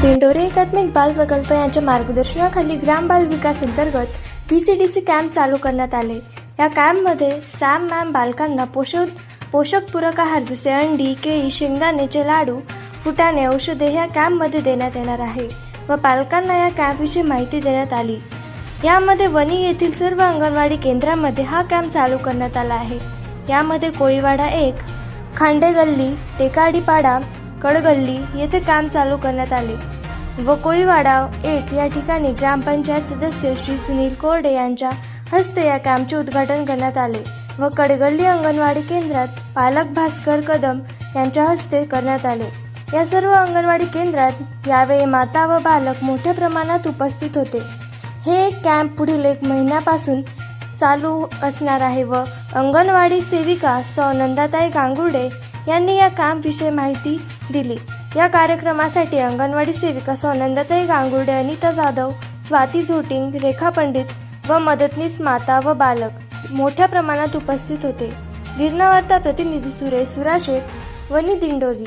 दिंडोरे एकात्मिक बाल प्रकल्प यांच्या मार्गदर्शनाखाली ग्राम बाल विकास अंतर्गत P C D C camp चालू करण्यात आले. या कॅम्पमध्ये सॅम मॅम बालकांना पोषक पोषक पूरक आहार जसे अंडी केळी शेंगदाण्याचे लाडू फुटाणे औषधे ह्या कॅम्पमध्ये देण्यात येणार आहे व पालकांना या कॅम्पविषयी माहिती देण्यात आली. यामध्ये वणी येथील सर्व अंगणवाडी केंद्रामध्ये हा कॅम्प चालू करण्यात आला आहे. यामध्ये कोळीवाडा एक खांडेगल्ली टेकाडीपाडा कडगल्ली येथे काम चालू करण्यात आले व कोळीवाडा एक या ठिकाणी ग्रामपंचायत सदस्य श्री सुनील कोरडे यांच्या हस्ते या कॅम्पचे उद्घाटन करण्यात आले व कडगल्ली अंगणवाडी केंद्रात पालक भास्कर कदम यांच्या हस्ते करण्यात आले. या सर्व अंगणवाडी केंद्रात यावेळी माता व बालक मोठ्या प्रमाणात उपस्थित होते. हे कॅम्प पुढील एक महिन्यापासून चालू असणार आहे व अंगणवाडी सेविका सौ नंदाताई गांगुर्डे यांनी या कामविषयी माहिती दिली. या कार्यक्रमासाठी अंगणवाडी सेविका सोनंदताई गांगुर्डे अनिता जाधव स्वाती झोटिंग रेखा पंडित व मदतनीस माता व बालक मोठ्या प्रमाणात उपस्थित होते. गिरणावार्ता प्रतिनिधी सुरेश सुराशे वनी दिंडोरी.